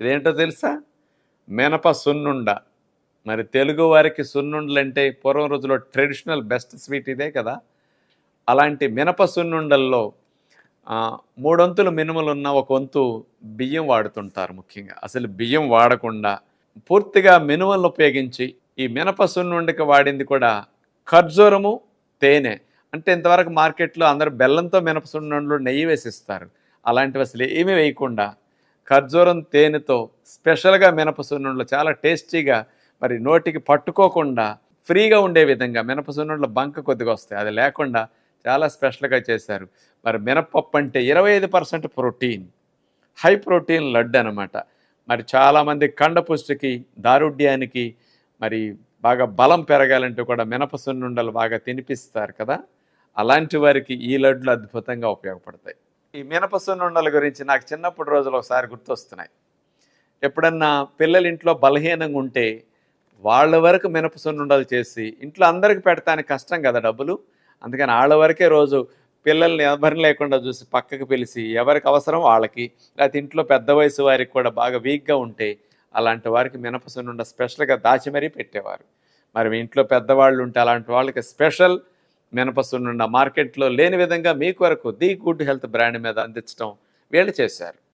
ఇదేంటో తెలుసా? మినప సున్నుండ. మరి తెలుగు వారికి సున్నుండలు అంటే పూర్వం రోజుల్లో ట్రెడిషనల్ బెస్ట్ స్వీట్ ఇదే కదా? అలాంటి మినప సున్నుండల్లో మూడొంతులు మినుములు ఉన్న ఒక వంతు బియ్యం వాడుతుంటారు ముఖ్యంగా. అసలు బియ్యం వాడకుండా పూర్తిగా మినుములను ఉపయోగించి ఈ మినప సున్నుండకి వాడింది కూడా ఖర్జూరము తేనె. అంటే ఇంతవరకు మార్కెట్లో అందరూ బెల్లంతో మినప సున్నుండలు నెయ్యి వేసిస్తారు. అలాంటివి అసలు ఏమీ వేయకుండా ఖర్జూరం తేనెతో స్పెషల్గా మినప సున్నుండలు చాలా టేస్టీగా మరి నోటికి పట్టుకోకుండా ఫ్రీగా ఉండే విధంగా మినప సున్నుండలు బంక కొద్దిగా వస్తాయి. అది లేకుండా చాలా స్పెషల్గా చేశారు. మరి మినపప్పు అంటే ఇరవై ఐదు percent protein high protein laddu అనమాట మరి చాలామంది కండపుష్టికి దారుఢ్యానికి మరి బాగా బలం పెరగాలంటే కూడా మినప సున్నుండలు బాగా తినిపిస్తారు కదా? అలాంటి వారికి ఈ లడ్లు అద్భుతంగా ఉపయోగపడతాయి. ఈ మినపసున్నుండల గురించి నాకు చిన్నప్పుడు రోజులు ఒకసారి గుర్తొస్తున్నాయి. ఎప్పుడన్నా పిల్లలు ఇంట్లో బలహీనంగా ఉంటే వాళ్ళ వరకు మినప సున్నుండలు చేసి ఇంట్లో అందరికి పెడతానికి కష్టం కదా డబ్బులు. అందుకని వాళ్ళ వరకే రోజు పిల్లల్ని ఎవరిని లేకుండా చూసి పక్కకు పిలిచి ఎవరికి అవసరం వాళ్ళకి. లేకపోతే ఇంట్లో పెద్ద వయసు వారికి కూడా బాగా వీక్గా ఉంటే అలాంటి వారికి మినప సున్నుండ స్పెషల్గా దాచి మరీ పెట్టేవారు. మరి మీ ఇంట్లో పెద్దవాళ్ళు ఉంటే అలాంటి వాళ్ళకి స్పెషల్ మినప మార్కెట్లో లేని విధంగా మీకు వరకు ది గుడ్ హెల్త్ బ్రాండ్ మీద అందించడం వీళ్ళు చేశారు.